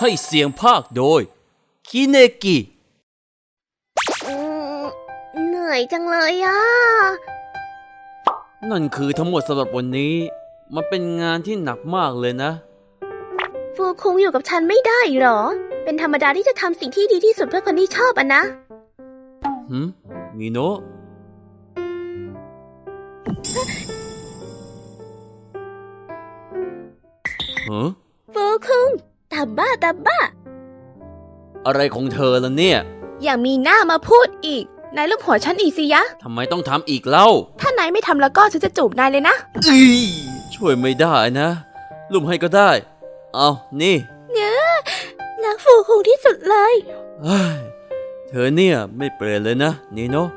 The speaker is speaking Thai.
ให้เสียงภาคโดย คิเนกิอืมเหนื่อยจังเลยอะ นั่นคือทั้งหมดสำหรับวันนี้ มันเป็นงานที่หนักมากเลยนะ ฟูคุงอยู่กับฉันไม่ได้หรอ เป็นธรรมดาที่จะทำสิ่งที่ดีที่สุดเพื่อคนที่ชอบอะนะหืมมีโนะฮะฟูคุง ตาบ้าตาบ้า อะไรของเธอล่ะเนี่ย อย่ามีหน้ามาพูดอีก นายลูบหัวฉันอีกสิยะ ทำไมต้องทำอีกเล่าถ้านายไม่ทำแล้วก็ฉันจะจูบนายเลยนะ อีช่วยไม่ได้นะลุมให้ก็ได้ เอานี่รักฟูคุงที่สุดเลย เฮ้ยเธอเนี่ยไม่เปลี่ยนเลยนะนีโนะ